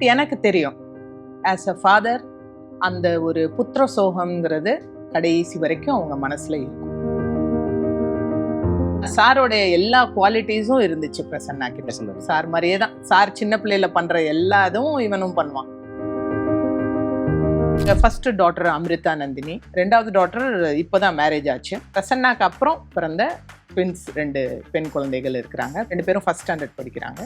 எனக்கு தெரியும். As a father அந்த ஒரு புத்திர சோகம்ங்கிறது கடைசி வரைக்கும் அவங்க மனசுல இருக்கும். சாரோடைய எல்லா குவாலிட்டிஸும் இருந்துச்சு பிரசன்னா கிட்ட. பிரசன்னா. சார் மாதிரியே தான். சார் சின்ன பிள்ளையில பண்ற எல்லா இதுவும் இவனும் பண்ணுவான். ஃபர்ஸ்ட் டாட்டர் அமிர்தா நந்தினி ரெண்டாவது டாட்டர் இப்போதான் மேரேஜ் ஆச்சு. பிரசன்னாக்கு அப்புறம் பிறந்த ட்வின்ஸ் ரெண்டு பெண் குழந்தைகள் இருக்கிறாங்க. ரெண்டு பேரும் ஃபர்ஸ்ட் ஸ்டாண்டர்ட் படிக்கிறாங்க.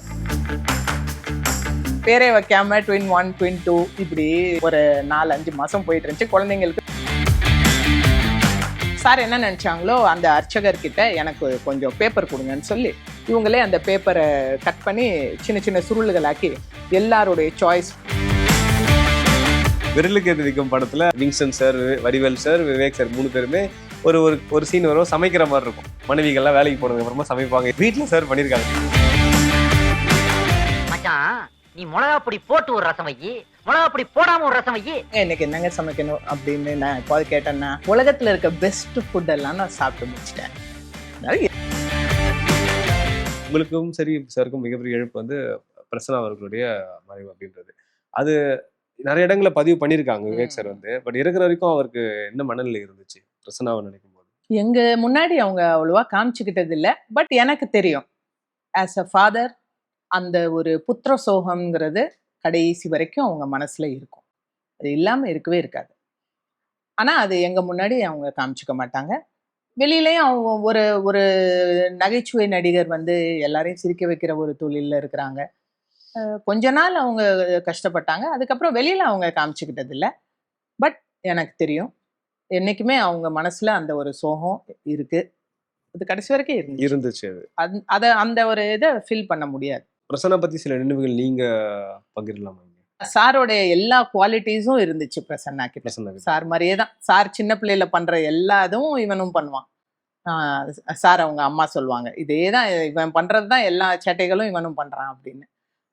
பேரே வைக்காம ட்வின் ஒன் ட்வின் டூ இப்படி ஒரு நாலு அஞ்சு மாசம் போயிட்டு இருந்துச்சு. குழந்தைங்களுக்கு சார் என்ன நினைச்சாங்களோ அந்த அர்ச்சகர் கிட்ட எனக்கு கொஞ்சம் பேப்பர் கொடுங்கன்னு சொல்லி இவங்களே அந்த பேப்பரை கட் பண்ணி சின்ன சின்ன சுருளுகளாக்கி எல்லாருடைய சாய்ஸ் விரலுக்கு எது விற்கும் படத்துல Livingston sir Vadivel sir Vivek sir மூணு பேருமே ஒரு ஒரு ஒரு சீன் வரும். சமைக்கிற மாதிரி இருக்கும். மனைவிகள்லாம் வேலைக்கு போனதுக்கு அப்புறமா சமைப்பாங்க. வீட்டுல சார் பண்ணிருக்காங்க. மச்சான் நீ மிளகா பொடி போட்டு ஒரு ரசம் வை. மிளகா பொடி போடாம ஒரு ரசம் வை. எனக்கு என்னங்க சமைக்கணும் அப்படின்னு நான் எப்போது கேட்டேன்னா உலகத்துல இருக்க பெஸ்ட் ஃபுட் எல்லாம் நான் சாப்பிட்டு முடிச்சிட்டேன். உங்களுக்கும் சரி சாருக்கும் மிகப்பெரிய இழப்பு வந்து பிரசன்னா அவர்களுடைய மறைவு அப்படின்றது. அது நிறைய இடங்கள்ல பதிவு பண்ணியிருக்காங்க விவேக் சார் வந்து. பட் இருக்கிற வரைக்கும் அவருக்கு என்ன மனநிலை இருந்துச்சு பிரசன்னாவை நினைக்கும் போது எங்க முன்னாடி அவங்க அவ்வளவா காமிச்சுக்கிட்டது இல்லை பட் எனக்கு தெரியும். ஆஸ் அ ஃபாதர் அந்த ஒரு புத்திர சோகம்ங்கிறது கடைசி வரைக்கும் அவங்க மனசுல இருக்கும். அது இல்லாம இருக்கவே இருக்காது. ஆனா அது எங்க முன்னாடி அவங்க காமிச்சுக்க மாட்டாங்க. வெளியிலயும் அவங்க ஒரு ஒரு நகைச்சுவை நடிகர் வந்து எல்லாரையும் சிரிக்க வைக்கிற ஒரு தொழில்ல இருக்கிறாங்க. கொஞ்ச நாள் அவங்க கஷ்டப்பட்டாங்க. அதுக்கப்புறம் வெளியில அவங்க காமிச்சுக்கிட்டது இல்லை பட் எனக்கு தெரியும் என்னைக்குமே அவங்க மனசுல அந்த ஒரு சோகம் இருக்கு. அது கடைசி வரைக்கும் இருந்துச்சு. இருந்துச்சு அது. அந்- அத அந்த ஒரு இதை ஃபீல் பண்ண முடியாது. பிரசன்னா பத்தி சில நினைவுகள் நீங்க பகிரலாமா? சாரோடைய எல்லா குவாலிட்டிஸும் இருந்துச்சு பிரசன்னா கிட்ட. சார் மாதிரியே தான் சார் சின்ன பிள்ளையில பண்ற எல்லா இதுவும் இவனும் பண்ணுவான் சார் அவங்க அம்மா சொல்லுவாங்க இதே தான் இவன் பண்றது தான் எல்லா சேட்டைகளும் இவனும் பண்றான் அப்படின்னு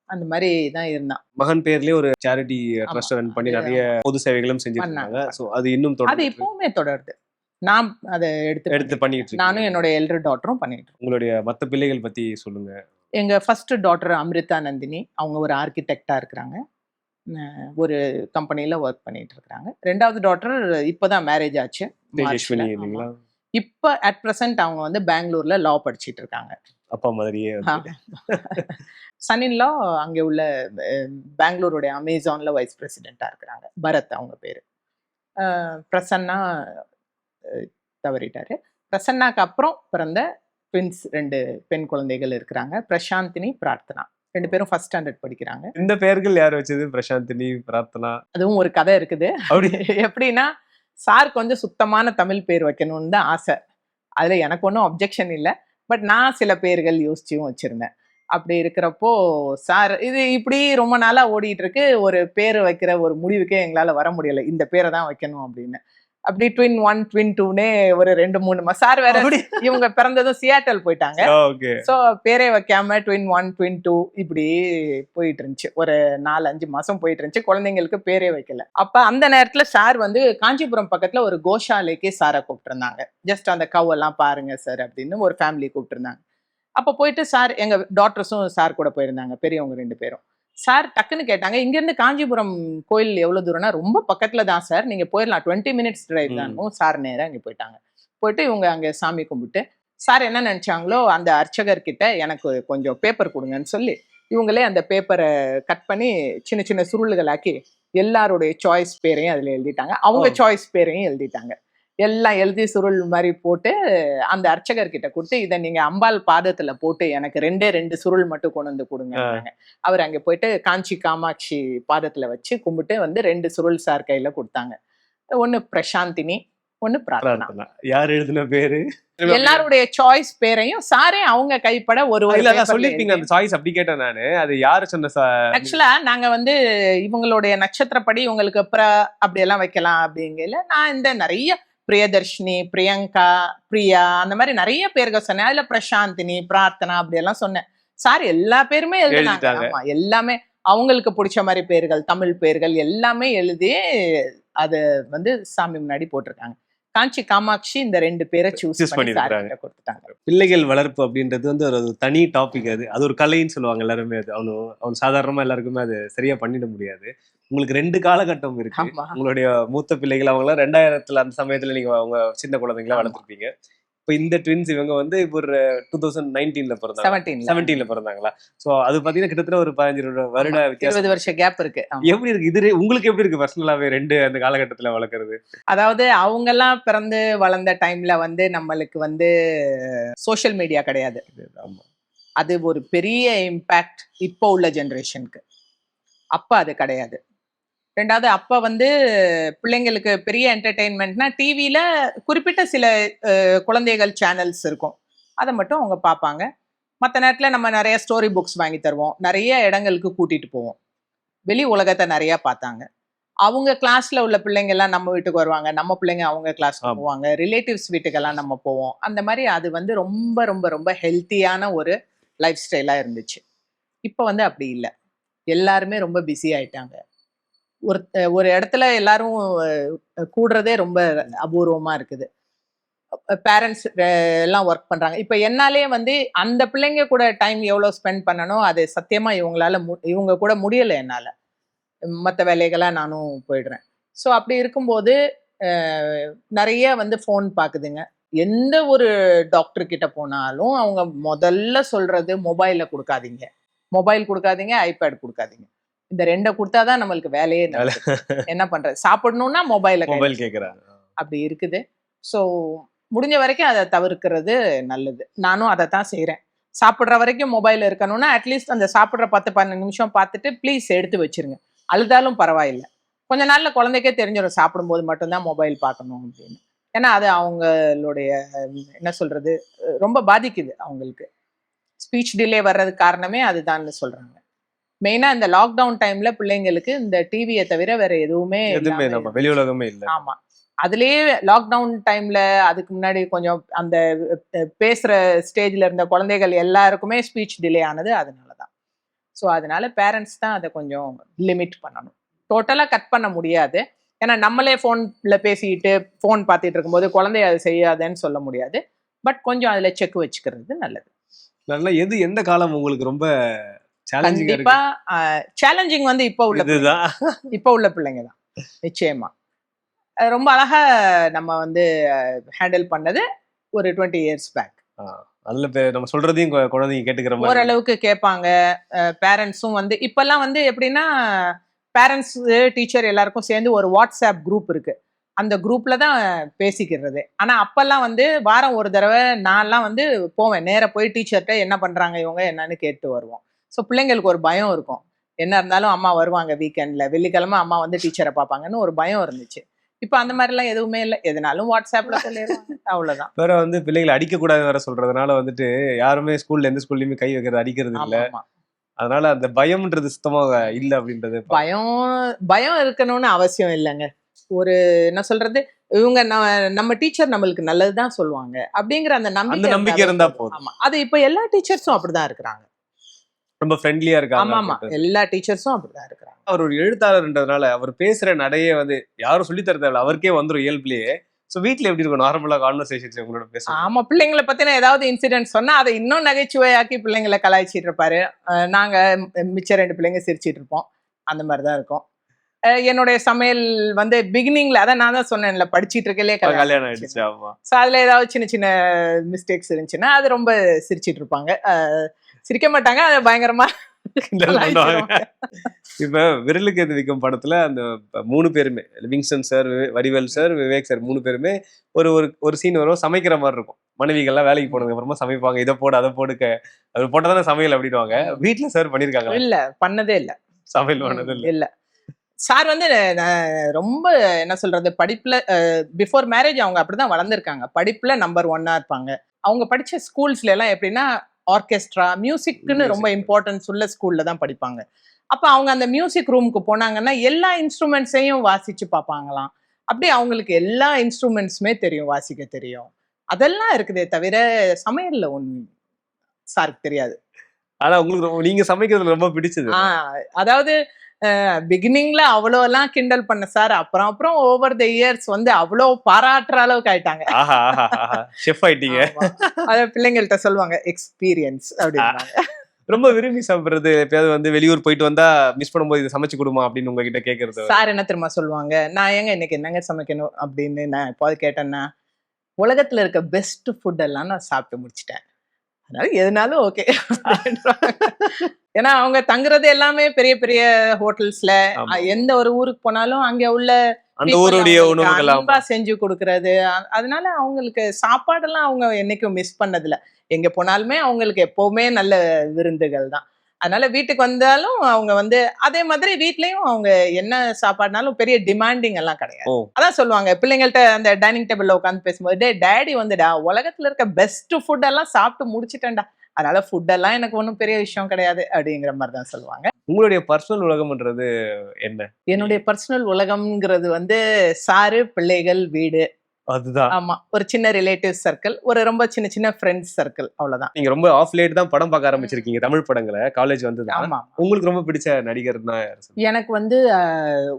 அந்த மாதிரி தான் இருந்தான் மகன் பேர்லயே ஒரு சேரிட்டி ட்ரஸ்ட். ரன் பண்ணி நிறைய பொது சேவைகளும். இருக்காங்க சோ அது இன்னும் அது இப்பவுமே தொடருது நான் அதை எடுத்து எடுத்து பண்ணிட்டு. நானும் என்னோட எல்டர் டாட்டரும் பண்ணிட்டு. உங்களுடைய மத்த பிள்ளைகள் பத்தி சொல்லுங்க எங்க ஃபர்ஸ்ட் டாட்டர் அமிர்தா நந்தினி அவங்க ஒரு ஆர்கிடெக்டா இருக்கிறாங்க. ஒரு கம்பெனில ஒர்க் பண்ணிட்டு இருக்கிறாங்க. ரெண்டாவது டாட்டர் இப்போதான் மேரேஜ் ஆச்சு. இப்ப அட் பிரசன்ட் அவங்க வந்து பெங்களூர்ல லா படிச்சிட்டு இருக்காங்க. அப்பா மாதிரியே வந்து. சன்னின்லா அங்கே உள்ள பெங்களூருடைய அமேசான்ல வைஸ் பிரசிடென்ட்டா இருக்கிறாங்க. பரத் அவங்க பேரு. பிரசன்னா தவறிட்டாரு. பிரசன்னாக்கு அப்புறம் பிறந்த ட்வின்ஸ் ரெண்டு பெண் குழந்தைகள் இருக்கிறாங்க. பிரசாந்தினி பிரார்த்தனா. ரெண்டு பேரும் ஃபர்ஸ்ட் ஸ்டாண்டர்ட் படிக்கிறாங்க. இந்த பெயர்கள் யார் வச்சது? பிரசாந்தினி பிரார்த்தனா? அதுவும் ஒரு கதை இருக்குது. அப்படி. எப்படின்னா சார் கொஞ்சம் சுத்தமான தமிழ் பேர் வைக்கணும்னு தான் ஆசை. அதுல எனக்கு ஒன்றும் அப்ஜெக்ஷன் இல்லை. பட் நான் சில பேர்கள் யோசிச்சும் வச்சிருந்தேன். அப்படி இருக்கிறப்போ சார் இது இப்படி ரொம்ப நாளா ஓடிட்டு இருக்கு. ஒரு பேர் வைக்கிற ஒரு முடிவுக்கே எங்களால வர முடியல. இந்த பேரை தான் வைக்கணும் அப்படின்னு. அப்படி ட்வின் ஒன் ட்வின் டூனே ஒரு ரெண்டு மூணு மாசம் சார் வேற இவங்க பிறந்ததும் சியாட்டல் போயிட்டாங்க. ஸோ பேரே வைக்காம ட்வின் ஒன் ட்வின் டூ இப்படி போயிட்டு இருந்துச்சு. ஒரு நாலு அஞ்சு மாசம் போயிட்டு இருந்துச்சு. குழந்தைங்களுக்கு பேரே வைக்கல. அப்ப அந்த நேரத்துல சார் வந்து காஞ்சிபுரம் பக்கத்துல ஒரு கோஷாலைக்கு சாரை கூப்பிட்டுருந்தாங்க. ஜஸ்ட் அந்த கவ் எல்லாம் பாருங்க சார் அப்படின்னு ஒரு ஃபேமிலி கூப்பிட்டுருந்தாங்க. அப்ப போயிட்டு சார் எங்க டாக்டர்ஸும் சார் கூட போயிருந்தாங்க. பெரியவங்க ரெண்டு பேரும். சார் டக்குன்னு கேட்டாங்க. இங்க இருந்து காஞ்சிபுரம் கோயில் எவ்வளவு தூரம்னா ரொம்ப பக்கத்துல தான் சார். நீங்க போயிடலாம் டுவெண்ட்டி மினிட்ஸ் டிரைவ் தான். சார் நேரா அங்க போயிட்டாங்க. போயிட்டு இவங்க அங்க சாமி கும்பிட்டு சார் என்ன நினைச்சாங்களோ அந்த அர்ச்சகர் கிட்ட எனக்கு கொஞ்சம் பேப்பர் கொடுங்கன்னு சொல்லி இவங்களே அந்த பேப்பரை கட் பண்ணி சின்ன சின்ன சுருளுகளாக்கி எல்லாருடைய சாய்ஸ் பேரையும் அதுல எழுதிட்டாங்க. அவங்க. சாய்ஸ் பேரையும் எழுதிட்டாங்க. எல்லாம் எழுதி சுருள் மாதிரி போட்டு அந்த அர்ச்சகர் கிட்ட கொடுத்து இதை நீங்க அம்பாள் பாதத்துல போட்டு எனக்கு ரெண்டே ரெண்டு சுருள் மட்டும் கொண்டு வந்து கொடுங்க அவர் அங்க போயிட்டு காஞ்சி காமாட்சி பாதத்துல வச்சு கும்பிட்டு வந்து ரெண்டு சுருள் சார் கையில கொடுத்தாங்க. ஒன்னு பிரசாந்தினி ஒன்னு பிரார்த்தனா. யார் எழுதின பேரு? எல்லாருடைய சாய்ஸ் பேரையும் சாரே அவங்க கைப்பட ஒரு ஒரு இல்ல அதான் சொல்லிருப்பீங்க அந்த சாய்ஸ் அப்படி கேட்டேன் நானு. அது யாரு சொன்ன ஆக்சுவலா நாங்க வந்து இவங்களுடைய நட்சத்திரப்படி உங்களுக்கு பிர அப்படியெல்லாம் வைக்கலாம் அப்படிங்கல நான் இந்த நிறைய பிரியதர்ஷினி பிரியங்கா பிரியா அந்த மாதிரி நிறைய பேர்கள் சொன்னேன். அதுல பிரசாந்தினி பிரார்த்தனா அப்படியெல்லாம் சொன்னேன். சார் எல்லா பேருமே எழுதினாங்க. எல்லாமே அவங்களுக்கு பிடிச்ச மாதிரி பேர்கள் தமிழ் பேர்கள் எல்லாமே எழுதி அது வந்து சாமி முன்னாடி போட்டிருக்காங்க. காஞ்சி காமாட்சி இந்த ரெண்டு பேரை சூஸ் Choose பண்ணி கொடுத்துட்டாங்க. பிள்ளைகள் வளர்ப்பு அப்படின்றது வந்து ஒரு தனி டாபிக் அது. அது ஒரு கலைன்னு சொல்லுவாங்க எல்லாருமே அது. அவனு அவன் சாதாரணமா எல்லாருக்குமே அது சரியா பண்ணிட முடியாது. உங்களுக்கு ரெண்டு காலகட்டம் இருக்கு. உங்களுடைய மூத்த பிள்ளைகள் அவங்களாம் ரெண்டாயிரத்துல அந்த சமயத்துல நீங்க அவங்க சின்ன குழந்தைங்களா. வளர்த்துருப்பீங்க. இப்போ இந்த ட்வின்ஸ் இவங்க வந்து இப்போ ஒரு டூ தௌசண்ட் நைன்டீன்ல பிறந்தாங்க. செவன்டீன்ல பிறந்தாங்களா? சோ அது பாத்தீங்கன்னா கிட்டத்தட்ட ஒரு பதினஞ்சு வருட- இருபது வருஷம் கேப் இருக்கு. எப்படி இருக்கு? இது உங்களுக்கு எப்படி இருக்கு பர்சனலாவே ரெண்டு அந்த காலகட்டத்துல வளர்க்கறது? அதாவது அவங்கெல்லாம் பிறந்து வளர்ந்த டைம்ல வந்து நம்மளுக்கு வந்து சோஷியல் மீடியா கிடையாது. அது ஒரு பெரிய இம்பேக்ட் இப்போ உள்ள ஜெனரேஷனுக்கு அப்ப அது கிடையாது. ரெண்டாவது அப்ப வந்து பிள்ளைங்களுக்கு பெரிய என்டர்டெயின்மெண்ட்னா டிவியில குறிப்பிட்ட சில குழந்தைகள் சேனல்ஸ் இருக்கும். அதை மட்டும் அவங்க பார்ப்பாங்க. மற்ற நேரத்தில் நம்ம நிறைய ஸ்டோரி புக்ஸ் வாங்கி தருவோம். நிறைய இடங்களுக்கு கூட்டிட்டு போவோம். வெளி உலகத்தை நிறைய பார்த்தாங்க. அவங்க கிளாஸ்ல உள்ள பிள்ளைங்க எல்லாம் நம்ம வீட்டுக்கு வருவாங்க. நம்ம பிள்ளைங்க அவங்க கிளாஸ்க்கு. போவாங்க. ரிலேட்டிவ்ஸ் வீட்டுக்கெல்லாம் நம்ம போவோம். அந்த மாதிரி அது வந்து ரொம்ப ரொம்ப ரொம்ப ஹெல்த்தியான ஒரு லைஃப் ஸ்டைலாக இருந்துச்சு. இப்போ வந்து அப்படி இல்லை. எல்லாருமே ரொம்ப பிஸி ஆயிட்டாங்க. ஒரு ஒரு இடத்துல எல்லாரும் கூடுறதே ரொம்ப அபூர்வமா இருக்குது. பேரண்ட்ஸ் எல்லாம் ஒர்க் பண்றாங்க. இப்போ என்னாலே வந்து அந்த பிள்ளைங்க கூட டைம் எவ்வளோ ஸ்பெண்ட் பண்ணணும் அது சத்தியமா இவங்களால மு- இவங்க கூட முடியலை என்னால. மற்ற வேலைகளாக நானும் போயிடுறேன். ஸோ அப்படி இருக்கும்போது நிறைய வந்து ஃபோன் பார்க்குதுங்க எந்த ஒரு டாக்டர் கிட்ட போனாலும் அவங்க முதல்ல சொல்றது மொபைலில் கொடுக்காதீங்க. மொபைல் கொடுக்காதீங்க ஐபேட் கொடுக்காதீங்க. இந்த ரெண்டை கொடுத்தாதான் நம்மளுக்கு வேலையே. என்ன பண்றது? சாப்பிடணும்னா மொபைல மொபைல் கேக்குறாங்க அப்படி இருக்குது. ஸோ முடிஞ்ச வரைக்கும் அதை தவிர்க்கிறது நல்லது. நானும் அதை தான் செய்கிறேன் சாப்பிட்ற வரைக்கும் மொபைல் இருக்கணும்னா அட்லீஸ்ட் அந்த சாப்பிட்ற பத்து பன்னெண்டு நிமிஷம் பார்த்துட்டு ப்ளீஸ் எடுத்து வச்சிருங்க. அழுதாலும் பரவாயில்லை. கொஞ்ச நாள்ல குழந்தைக்கே தெரிஞ்சிடும் சாப்பிடும்போது மட்டும்தான் மொபைல் பார்க்கணும் அப்படின்னு. ஏன்னா அது அவங்களுடைய என்ன சொல்றது அஹ் ரொம்ப பாதிக்குது அவங்களுக்கு. ஸ்பீச் டிலே வர்றதுக்கு காரணமே அதுதான்னு சொல்றாங்க. மெயினா இந்த லாக்டவுன் டைம்ல பிள்ளைங்களுக்கு இந்த டிவியை தவிர வேற எதுவுமே எதுவுமே நம்ம வெளி உலகமே இல்ல. ஆமா. அதுலயே லாக்டவுன் டைம்ல அதுக்கு முன்னாடி கொஞ்சம் அந்த பேசுற ஸ்டேஜ்ல இருந்த குழந்தைகள் எல்லாருக்குமே ஸ்பீச் டிலே ஆனது அதனால தான். ஸோ அதனால பேரண்ட்ஸ் தான் அதை கொஞ்சம் லிமிட் பண்ணணும். டோட்டலா கட் பண்ண முடியாது. ஏன்னா நம்மளே ஃபோன்ல பேசிக்கிட்டு ஃபோன் பார்த்துட்டு இருக்கும்போது குழந்தைய அதை செய்யாதேன்னு சொல்ல முடியாது. பட் கொஞ்சம் அதுல செக் வச்சுக்கிறது நல்லது. நல்லா எது எந்த காலம் உங்களுக்கு ரொம்ப கண்டிப்பா சேலஞ்சிங் வந்து இப்போ உள்ள இப்போ உள்ள பிள்ளைங்க தான். நிச்சயமா. அது ரொம்ப அழகா நம்ம வந்து ஹேண்டில் பண்ணது ஒரு டுவெண்ட்டி இயர்ஸ் பேக் அதுல நம்ம சொல்றதையும் குழந்தைங்க கேட்டுக்கிற மாதிரி. ஓரளவுக்கு கேட்பாங்க. பேரண்ட்ஸும் வந்து இப்பெல்லாம் வந்து எப்படின்னா பேரண்ட்ஸ் டீச்சர் எல்லாருக்கும் சேர்ந்து ஒரு வாட்ஸ்அப் குரூப் இருக்கு. அந்த குரூப்ல தான் பேசிக்கிறது. ஆனா அப்பெல்லாம் வந்து வாரம் ஒரு தடவை நான்லாம் வந்து போவேன். நேரா போய் டீச்சர்கிட்ட என்ன பண்றாங்க இவங்க என்னன்னு கேட்டு வருவோம். ஸோ பிள்ளைங்களுக்கு ஒரு பயம் இருக்கும். என்ன இருந்தாலும் அம்மா வருவாங்க வீக்கெண்ட்ல வெள்ளிக்கிழமை அம்மா வந்து டீச்சரை பார்ப்பாங்கன்னு ஒரு பயம் இருந்துச்சு. இப்போ அந்த மாதிரிலாம் எதுவுமே இல்லை. எதுனாலும் வாட்ஸ்அப்ல சொல்லிடுவாங்க அவ்வளவுதான். வேற வந்து பிள்ளைகளை அடிக்க கூடாது வேற சொல்றதுனால வந்துட்டு யாருமே ஸ்கூல்ல எந்த ஸ்கூல்லயுமே கை வைக்கிறது அடிக்கிறது இல்ல. அதனால அந்த பயம்ன்றது சுத்தமா இல்ல அப்படின்றது. பயம் பயம் இருக்கணும்னு அவசியம் இல்லைங்க. ஒரு என்ன சொல்றது? இவங்க ந- நம்ம டீச்சர் நம்மளுக்கு நல்லதுதான் சொல்லுவாங்க. அப்படிங்கிற அந்த நம்பிக்கை நம்பிக்கை இருந்தா போதும். போதும். ஆமா. அது இப்ப எல்லா டீச்சர்ஸும் அப்படிதான் இருக்கிறாங்க. ரொம்ப ஃப்ரெண்ட்லியா ஆமா இருக்காங்க ஆமா அப்படின்றது. எல்லா டீச்சர்ஸும் அப்படிதான் இருக்கிறாங்க. அவர் ஒரு எழுத்தாளர்ன்றதுனால அவர் பேசுற நடையே வந்து யாரும் சொல்லி தர தேவையில்ல அவருக்கே வந்துரும் இயல்புலயே. சோ வீட்ல எப்படி இருக்கும்? நார்மலா கான்வர்சேஷன்ஸ் உங்களோட பேசுறது ஆமா பிள்ளைங்களை பத்தின ஏதாவது இன்சிடென்ட் சொன்னா அதை இன்னும் நகைச்சுவையாக்கி பிள்ளைங்களை கலாய்ச்சிட்டு இருப்பாரு. அஹ் நாங்க மிச்ச ரெண்டு பிள்ளைங்க சிரிச்சிட்டு இருப்போம். அந்த மாதிரிதான் இருக்கும். அஹ் என்னுடைய சமையல் வந்து பிகினிங்ல அதான் நான் தான் சொன்னேன்ல படிச்சிட்டு இருக்கலே கல்யாணம் ஆயிடுச்சு ஆமா. ஸோ அதில் ஏதாவது சின்ன சின்ன மிஸ்டேக்ஸ் இருந்துச்சுன்னா அது ரொம்ப சிரிச்சிட்டு இருப்பாங்க. சிரிக்க மாட்டாங்க அதை பயங்கரமா. இப்ப விரலுக்கு எது விக்கும் படத்துல அந்த மூணு பேருமே Livingston sir Vadivel sir Vivek sir மூணு பேருமே ஒரு ஒரு ஒரு சீன் வரும் சமைக்கிற மாதிரி இருக்கும். மனைவிகள்லாம் வேலைக்கு போனதுக்கு அப்புறமா சமைப்பாங்க இதை போடு அதை போடுக்க அது போட்டதானே சமையல் அப்படின்வாங்க வீட்ல சார் பண்ணிருக்காங்க இல்ல பண்ணதே இல்ல. சமையல் பண்ணது இல்ல. இல்ல. சார் வந்து நான் ரொம்ப என்ன சொல்றது படிப்புல பிஃபோர் மேரேஜ் அவங்க அப்படிதான் வளர்ந்துருக்காங்க. படிப்புல நம்பர் ஒன்னா இருப்பாங்க. அவங்க படிச்ச ஸ்கூல்ஸ்ல எல்லாம் எப்படின்னா ஆர்கெஸ்ட்ரா மியூசிக்னு ரொம்ப. இம்பார்ட்டன்ஸ் உள்ள ஸ்கூல்ல தான் படிப்பாங்க. அப்ப அவங்க அந்த மியூசிக் ரூமுக்கு போனாங்கன்னா எல்லா இன்ஸ்ட்ருமெண்ட்ஸையும் வாசிச்சு பார்ப்பாங்களாம். அப்படியே அவங்களுக்கு எல்லா இன்ஸ்ட்ருமெண்ட்ஸுமே தெரியும் வாசிக்க தெரியும். அதெல்லாம் இருக்குதே தவிர சமையல்ல ஒண்ணு சாருக்கு தெரியாது. ஆனா உங்களுக்கு நீங்க சமைக்கிறது ரொம்ப பிடிச்சது. அதாவது பிகினிங்ல அவ்வளோ எல்லாம் கிண்டல் பண்ண சார் அப்புறம் அப்புறம் ஓவர் த இயர்ஸ் வந்து அவ்வளோ பாராட்டுற அளவுக்கு ஆயிட்டாங்க. ஷெஃப் ஆயிட்டீங்க. அத பிள்ளைங்கள்ட்ட சொல்லுவாங்க எக்ஸ்பீரியன்ஸ் அப்படின்னாங்க ரொம்ப விரும்பி சாப்பிடுறது. எப்பயாவது வந்து வெளியூர் போயிட்டு வந்தா மிஸ் பண்ணும்போது இதை சமைச்சு கொடுமா அப்படின்னு உங்ககிட்ட கேக்குறது. சார் என்ன தெரியுமா சொல்லுவாங்க? நான் ஏங்க இன்னைக்கு என்னங்க சமைக்கணும்? அப்படின்னு நான் எப்போது கேட்டேன்னா உலகத்துல இருக்க பெஸ்ட் ஃபுட் எல்லாம் நான் சாப்பிட்டு முடிச்சிட்டேன். அதனால எதுனாலும் ஓகே ஏன்னா அவங்க தங்குறது எல்லாமே பெரிய பெரிய ஹோட்டல்ஸ்ல. எந்த ஒரு ஊருக்கு போனாலும் அங்க உள்ள அந்த ஊருடைய உணவுகள் அன்பா செஞ்சு கொடுக்கறது. அதனால அவங்களுக்கு சாப்பாடெல்லாம் அவங்க என்னைக்கும் மிஸ் பண்ணதில்ல. எங்க போனாலுமே அவங்களுக்கு எப்பவுமே நல்ல விருந்துகள் தான். அதனால வீட்டுக்கு வந்தாலும் அவங்க வந்து அதே மாதிரி வீட்லயும் அவங்க என்ன சாப்பாடுனாலும் பெரிய டிமாண்டிங் எல்லாம் கிடையாது. அதான் சொல்லுவாங்க பிள்ளைங்கள்ட்ட அந்த டைனிங் டேபிள்ல உட்காந்து பேசும்போது டே டேடி வந்துடா உலகத்துல இருக்க பெஸ்ட் ஃபுட் எல்லாம் சாப்பிட்டு முடிச்சிட்டேன்டா. அதனால ஃபுட் எல்லாம் எனக்கு ஒன்றும் பெரிய விஷயம் கிடையாது அப்படிங்கிற மாதிரி தான் சொல்லுவாங்க. உங்களுடைய பர்சனல் உலகம்ன்றது என்ன? என்னுடைய பர்சனல் உலகம்ங்கிறது வந்து சாரு பிள்ளைகள் வீடு. அதுதான். ஆமா. ஒரு சின்ன ரிலேட்டிவ் சர்க்கிள் ஒரு ரொம்ப சின்ன சின்ன ஃப்ரெண்ட்ஸ் சர்க்கிள் அவ்வளவுதான். நீங்க ரொம்ப ஆஃப் லேட் தான் படம் பார்க்க ஆரம்பிச்சிருக்கீங்க தமிழ் படங்களை. காலேஜ் வந்து ஆமா உங்களுக்கு ரொம்ப பிடிச்ச நடிகர் தான்? எனக்கு வந்து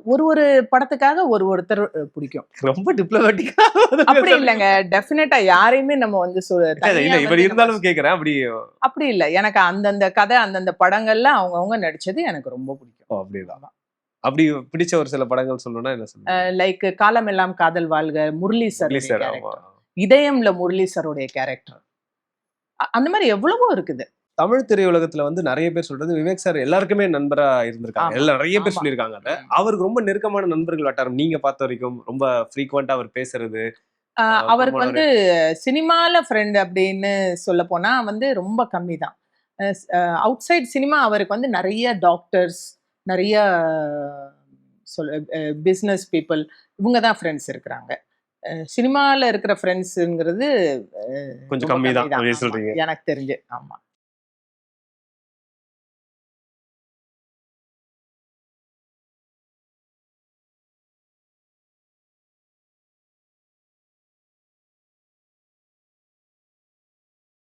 ஒரு ஒரு படத்துக்காக ஒரு ஒருத்தர் பிடிக்கும். ரொம்ப டிப்ளமேட்டிக்கா அப்படி இல்லைங்க. டெஃபினட்டா யாரையுமே நம்ம வந்து இல்ல இவர் இருந்தாலும் கேக்குறேன். அப்படி அப்படி இல்ல. எனக்கு அந்தந்த கதை அந்தந்த படங்கள்ல அவங்கவங்க நடிச்சது எனக்கு ரொம்ப பிடிக்கும். அப்படிதான் அப்படி பிடிச்ச ஒரு சில படங்கள் சொல்லணும்னா என்ன சொல்லுங்க லைக் காலம் எல்லாம் காதல் வாழ்க முரளி சார் இதயம்ல முரளி சாருடைய கேரக்டர் அந்த மாதிரி எவ்வளவோ இருக்குது. தமிழ் திரையுலகத்துல வந்து நிறைய பேர் சொல்றது விவேக் சார் எல்லாருக்குமே நண்பரா இருந்திருக்காங்க. எல்லாம் நிறைய பேர். சொல்லியிருக்காங்க அவருக்கு ரொம்ப நெருக்கமான நண்பர்கள் வட்டாரம் நீங்க பார்த்த வரைக்கும் ரொம்ப ஃப்ரீக்வெண்டா அவர் பேசுறது அவருக்கு வந்து சினிமால ஃப்ரெண்ட் அப்படின்னு சொல்ல போனா வந்து ரொம்ப கம்மி தான் அவுட் சைட் சினிமா அவருக்கு வந்து நிறைய டாக்டர்ஸ் நிறைய சொல் பிஸ்னஸ் பீப்புள் இவங்க தான் ஃப்ரெண்ட்ஸ் இருக்கிறாங்க. சினிமாவில் இருக்கிற ஃப்ரெண்ட்ஸுங்கிறது கொஞ்சம் கம்மி தான். எனக்கு தெரிஞ்சு. ஆமா.